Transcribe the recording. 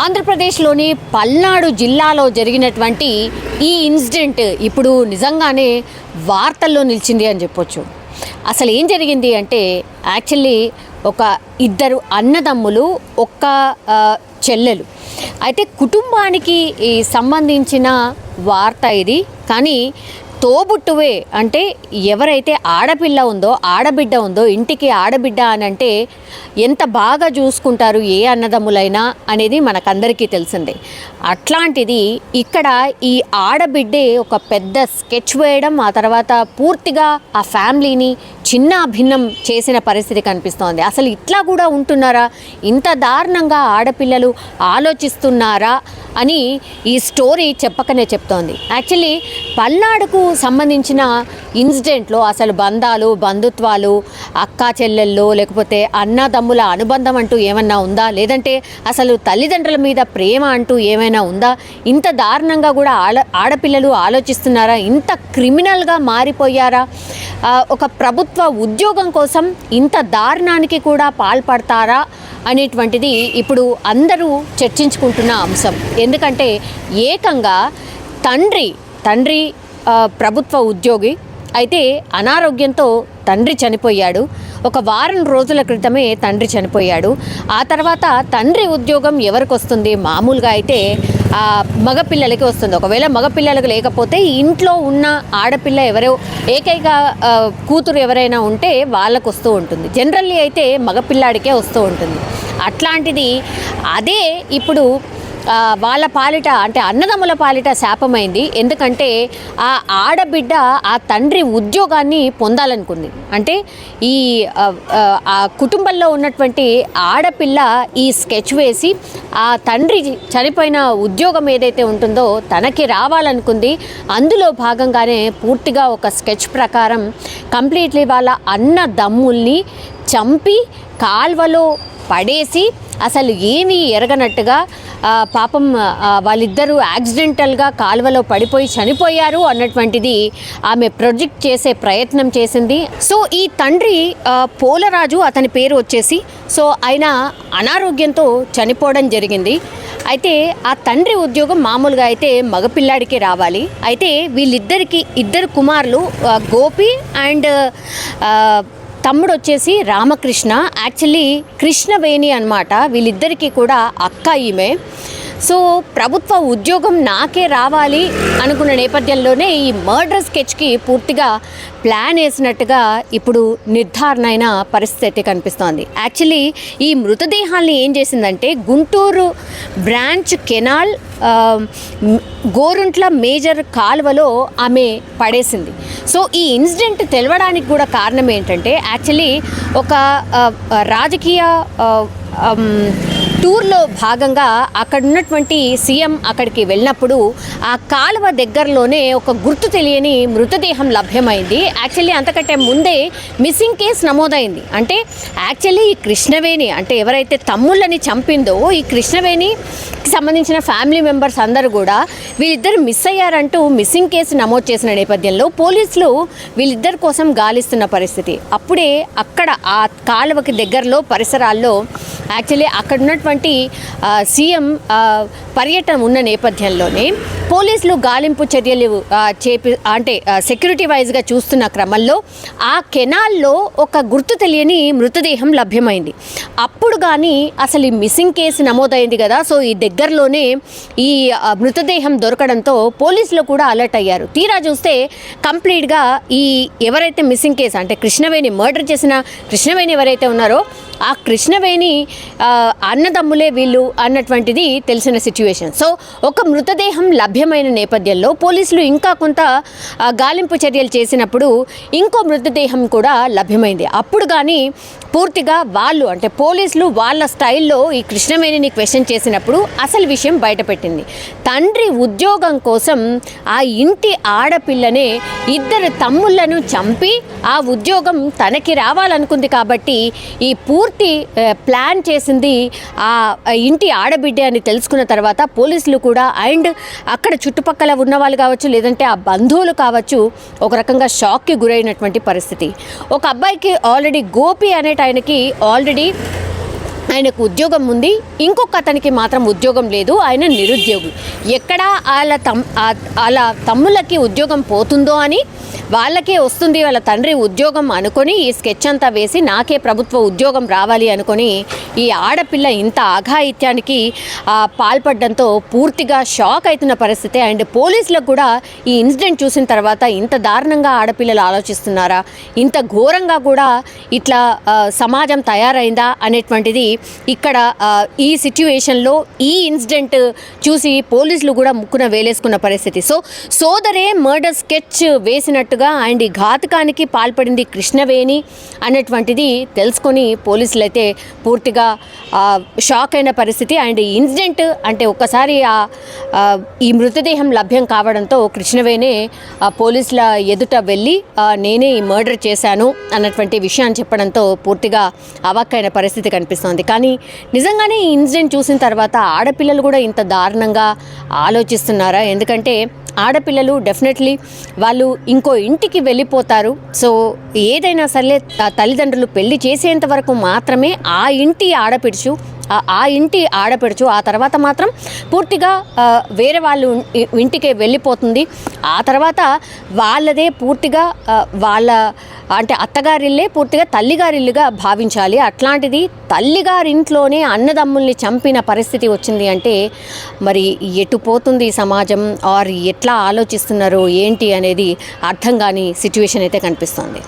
ఆంధ్రప్రదేశ్లోని పల్నాడు జిల్లాలో జరిగినటువంటి ఈ ఇన్సిడెంట్ ఇప్పుడు నిజంగానే వార్తల్లో నిలిచింది అని చెప్పొచ్చు. అసలు ఏం జరిగింది అంటే యాక్చువల్లీ ఒక ఇద్దరు అన్నదమ్ములు ఒక్క చెల్లెలు. అయితే కుటుంబానికి ఈ సంబంధించిన వార్త ఇది. కానీ తోబుట్టువే అంటే ఎవరైతే ఆడపిల్ల ఉందో ఆడబిడ్డ ఉందో ఇంటికి ఆడబిడ్డ అని అంటే ఎంత బాగా చూసుకుంటారు ఏ అన్నదమ్ములైనా అనేది మనకందరికీ తెలిసిందే. అట్లాంటిది ఇక్కడ ఈ ఆడబిడ్డే ఒక పెద్ద స్కెచ్ వేయడం ఆ తర్వాత పూర్తిగా ఆ ఫ్యామిలీని చిన్న భిన్నం చేసిన పరిస్థితి కనిపిస్తోంది. అసలు ఇట్లా కూడా ఉంటున్నారా? ఇంత దారుణంగా ఆడపిల్లలు ఆలోచిస్తున్నారా అని ఈ స్టోరీ చెప్పకనే చెప్తోంది. యాక్చువల్లీ పల్నాడుకు సంబంధించిన ఇన్సిడెంట్లో అసలు బంధాలు బంధుత్వాలు అక్కా చెల్లెళ్ళు లేకపోతే అన్నదమ్ముల అనుబంధం అంటూ ఏమన్నా ఉందా? లేదంటే అసలు తల్లిదండ్రుల మీద ప్రేమ అంటూ ఏమైనా ఉందా? ఇంత దారుణంగా కూడా ఆడ ఆడపిల్లలు ఆలోచిస్తున్నారా? ఇంత క్రిమినల్గా మారిపోయారా? ఒక ప్రభుత్వ ఉద్యోగం కోసం ఇంత దారుణానికి కూడా పాల్పడతారా అనేటువంటిది ఇప్పుడు అందరూ చర్చించుకుంటున్న అంశం. ఎందుకంటే ఏకంగా తండ్రి తండ్రి ప్రభుత్వ ఉద్యోగి అయితే అనారోగ్యంతో తండ్రి చనిపోయాడు. ఒక వారం రోజుల క్రితమే తండ్రి చనిపోయాడు. ఆ తర్వాత తండ్రి ఉద్యోగం ఎవరికి వస్తుంది? మామూలుగా అయితే ఆ మగపిల్లలకి వస్తుంది. ఒకవేళ మగపిల్లలకు లేకపోతే ఇంట్లో ఉన్న ఆడపిల్ల ఎవరో ఏకైక కూతురు ఎవరైనా ఉంటే వాళ్ళకు వస్తూ ఉంటుంది. జనరల్లీ అయితే మగపిల్లాడికే వస్తూ ఉంటుంది. అట్లాంటిది అదే ఇప్పుడు వాళ్ళ పాలిట అంటే అన్నదమ్ముల పాలిట శాపమైంది. ఎందుకంటే ఆ ఆడబిడ్డ ఆ తండ్రి ఉద్యోగాన్ని పొందాలనుకుంది. అంటే ఈ ఆ, కుటుంబంలో ఉన్నటువంటి ఆడపిల్ల ఈ స్కెచ్ వేసి ఆ తండ్రి చనిపోయిన ఉద్యోగం ఏదైతే ఉంటుందో తనకి రావాలనుకుంది. అందులో భాగంగానే పూర్తిగా ఒక స్కెచ్ ప్రకారం కంప్లీట్లీ వాళ్ళ అన్నదమ్ముల్ని చంపి కాల్వలో పడేసి అసలు ఏమీ ఎరగనట్టుగా పాపం వాళ్ళిద్దరూ యాక్సిడెంటల్గా కాలువలో పడిపోయి చనిపోయారు అన్నటువంటిది ఆమె ప్రొజెక్ట్ చేసే ప్రయత్నం చేసింది. సో ఈ తండ్రి పోలరాజు అతని పేరు వచ్చేసి సో ఆయన అనారోగ్యంతో చనిపోవడం జరిగింది. అయితే ఆ తండ్రి ఉద్యోగం మామూలుగా అయితే మగపిల్లాడికి రావాలి. అయితే వీళ్ళిద్దరికి ఇద్దరు కుమారులు గోపి అండ్ తమ్ముడు వచ్చేసి రామకృష్ణ. యాక్చువల్లీ కృష్ణవేణి అనమాట వీళ్ళిద్దరికీ కూడా అక్క ఈమె. సో ప్రభుత్వ ఉద్యోగం నాకే రావాలి అనుకున్న నేపథ్యంలోనే ఈ మర్డర్ స్కెచ్కి పూర్తిగా ప్లాన్ వేసినట్టుగా ఇప్పుడు నిర్ధారణ అయిన పరిస్థితి కనిపిస్తోంది. యాక్చువల్లీ ఈ మృతదేహాల్ని ఏం చేసిందంటే Guntur branch canal Gorantla major కాలువలో ఆమె పడేసింది. సో ఈ ఇన్సిడెంట్ తెలవడానికి కూడా కారణం ఏంటంటే యాక్చువల్లీ ఒక రాజకీయ టూర్లో భాగంగా అక్కడ ఉన్నటువంటి సీఎం అక్కడికి వెళ్ళినప్పుడు ఆ కాలువ దగ్గరలోనే ఒక గుర్తు తెలియని మృతదేహం లభ్యమైంది. యాక్చువల్లీ అంతకంటే ముందే మిస్సింగ్ కేసు నమోదైంది. అంటే యాక్చువల్లీ ఈ కృష్ణవేణి అంటే ఎవరైతే తమ్ముళ్ళని చంపిందో ఈ కృష్ణవేణికి సంబంధించిన ఫ్యామిలీ మెంబర్స్ అందరూ కూడా వీళ్ళిద్దరు మిస్ అయ్యారంటూ మిస్సింగ్ కేసు నమోదు చేసిన నేపథ్యంలో పోలీసులు వీళ్ళిద్దరి కోసం గాలిస్తున్న పరిస్థితి. అప్పుడే అక్కడ ఆ కాలువకి దగ్గరలో పరిసరాల్లో యాక్చువల్లీ అక్కడ ఉన్నటువంటి సీఎం పర్యటన ఉన్న నేపథ్యంలోనే పోలీసులు గాలింపు చర్యలు చేపి అంటే సెక్యూరిటీ వైజ్గా చూస్తున్న క్రమంలో ఆ కెనాల్లో ఒక గుర్తు తెలియని మృతదేహం లభ్యమైంది. అప్పుడు కానీ అసలు ఈ మిస్సింగ్ కేసు నమోదైంది కదా సో ఈ దగ్గరలోనే ఈ మృతదేహం దొరకడంతో పోలీసులు కూడా అలర్ట్ అయ్యారు. తీరా చూస్తే కంప్లీట్గా ఈ ఎవరైతే మిస్సింగ్ కేసు అంటే కృష్ణవేణి మర్డర్ చేసిన కృష్ణవేణి ఎవరైతే ఉన్నారో ఆ కృష్ణవేణి అన్నదమ్ములే వీళ్ళు అన్నటువంటిది తెలిసిన సిచ్యువేషన్ సో ఒక మృతదేహం లభ్యమైన నేపథ్యంలో పోలీసులు ఇంకా కొంత గాలింపు చర్యలు చేసినప్పుడు ఇంకో మృతదేహం కూడా లభ్యమైంది. అప్పుడు కానీ పూర్తిగా వాళ్ళు అంటే పోలీసులు వాళ్ళ స్టైల్లో ఈ కృష్ణవేణిని క్వశ్చన్ చేసినప్పుడు అసలు విషయం బయటపెట్టింది. తండ్రి ఉద్యోగం కోసం ఆ ఇంటి ఆడపిల్లనే ఇద్దరు తమ్ముళ్ళను చంపి ఆ ఉద్యోగం తనకి రావాలనుకుంది కాబట్టి ఈ పూర్తి ప్లాన్ చేసింది ఆ ఇంటి ఆడబిడ్డ అని తెలుసుకున్న తర్వాత పోలీసులు కూడా అండ్ అక్కడ చుట్టుపక్కల ఉన్న వాళ్ళు కావచ్చు లేదంటే ఆ బంధువులు కావచ్చు ఒక రకంగా షాక్కి గురైనటువంటి పరిస్థితి. ఒక అబ్బాయికి ఆల్రెడీ గోపి అనేట ఆయనకి ఆల్రెడీ ఆయనకు ఉద్యోగం ఉంది. ఇంకొక అతనికి మాత్రం ఉద్యోగం లేదు. ఆయన నిరుద్యోగులు ఎక్కడ వాళ్ళ తమ్ వాళ్ళ తమ్ముళ్ళకి ఉద్యోగం పోతుందో అని వాళ్ళకే వస్తుంది. వాళ్ళ తండ్రి ఉద్యోగం అనుకొని ఈ స్కెచ్ అంతా వేసి నాకే ప్రభుత్వ ఉద్యోగం రావాలి అనుకొని ఈ ఆడపిల్ల ఇంత అఘాయిత్యానికి పాల్పడడంతో పూర్తిగా షాక్ అవుతున్న పరిస్థితి. అండ్ పోలీసులకు కూడా ఈ ఇన్సిడెంట్ చూసిన తర్వాత ఇంత దారుణంగా ఆడపిల్లలు ఆలోచిస్తున్నారా? ఇంత ఘోరంగా కూడా ఇట్లా సమాజం తయారైందా అనేటువంటిది ఇక్కడ ఈ సిచ్యువేషన్లో ఈ ఇన్సిడెంట్ చూసి పోలీసులు కూడా ముక్కున వేలేసుకున్న పరిస్థితి. సో సోదరే మర్డర్ స్కెచ్ వేసినట్టుగా అండ్ ఈ ఘాతకానికి పాల్పడింది కృష్ణవేణి అన్నటువంటిది తెలుసుకొని పోలీసులు అయితే పూర్తిగా షాక్ అయిన పరిస్థితి. అండ్ ఇన్సిడెంట్ అంటే ఒక్కసారి ఆ ఈ మృతదేహం లభ్యం కావడంతో కృష్ణవేణి పోలీసుల ఎదుట వెళ్ళి నేనే ఈ మర్డర్ చేశాను అన్నటువంటి విషయాన్ని చెప్పడంతో పూర్తిగా అవాక్కైన పరిస్థితి కనిపిస్తోంది. కానీ నిజంగానే ఈ ఇన్సిడెంట్ చూసిన తర్వాత ఆడపిల్లలు కూడా ఇంత దారుణంగా ఆలోచిస్తున్నారా? ఎందుకంటే ఆడపిల్లలు డెఫినెట్లీ వాళ్ళు ఇంకో ఇంటికి వెళ్ళిపోతారు. సో ఏదైనా సరే తల్లిదండ్రులు పెళ్ళి చేసేంత వరకు మాత్రమే ఆ ఇంటి ఆడపిడుచు ఆ- ఇంటి ఆడపడుచు ఆ తర్వాత మాత్రం పూర్తిగా వేరే వాళ్ళు ఇంటికే వెళ్ళిపోతుంది. ఆ తర్వాత వాళ్ళదే పూర్తిగా వాళ్ళ అంటే అత్తగారిల్లే పూర్తిగా తల్లిగారిల్లుగా భావించాలి. అట్లాంటిది తల్లిగారింట్లోనే అన్నదమ్ముల్ని చంపిన పరిస్థితి వచ్చింది అంటే మరి ఎటు పోతుంది సమాజం? ఆర్ ఎట్లా ఆలోచిస్తున్నారు ఏంటి అనేది అర్థం కాని సిచ్యువేషన్ అయితే కనిపిస్తుంది.